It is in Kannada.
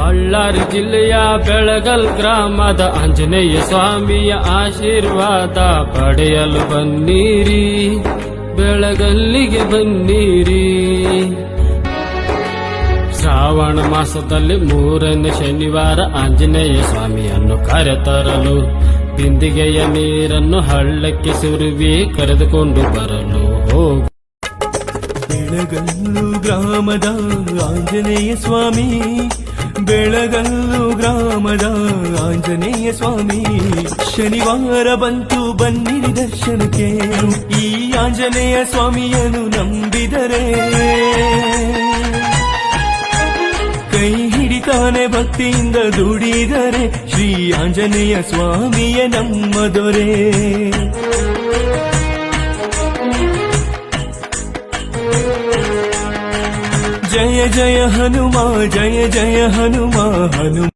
ಬಳ್ಳಾರಿ ಜಿಲ್ಲೆಯ ಬೆಳಗಲ್ ಗ್ರಾಮದ ಆಂಜನೇಯ ಸ್ವಾಮಿಯ ಆಶೀರ್ವಾದ ಪಡೆಯಲು ಬನ್ನೀರಿ, ಬೆಳಗಲ್ಲಿಗೆ ಬನ್ನೀರಿ. ಶ್ರಾವಣ ಮಾಸದಲ್ಲಿ ಮೂರನೇ ಶನಿವಾರ ಆಂಜನೇಯ ಸ್ವಾಮಿಯನ್ನು ಕರೆತರಲು, ಬಿಂದಿಗೆಯ ನೀರನ್ನು ಹಳ್ಳಕ್ಕೆ ಸುರುವಿ ಕರೆದುಕೊಂಡು ಬರಲು ಬೆಳಗಲ್ಲು ಗ್ರಾಮದ ಆಂಜನೇಯ ಸ್ವಾಮಿ ಬೆಳಗಲ್ಲು ಗ್ರಾಮದ ಆಂಜನೇಯ ಸ್ವಾಮಿ. ಶನಿವಾರ ಬಂತು ಬನ್ನಿರಿ ದರ್ಶನಕ್ಕೆ. ಈ ಆಂಜನೇಯ ಸ್ವಾಮಿಯನ್ನು ನಂಬಿದರೆ ಕೈ ಹಿಡಿತಾನೆ ಭಕ್ತಿಯಿಂದ ದುಡಿದರೆ ಶ್ರೀ ಆಂಜನೇಯ ಸ್ವಾಮಿಯ ನಮ್ಮ ದೊರೆ. జయ జయ హనుమ జయ జయ హనుమ హను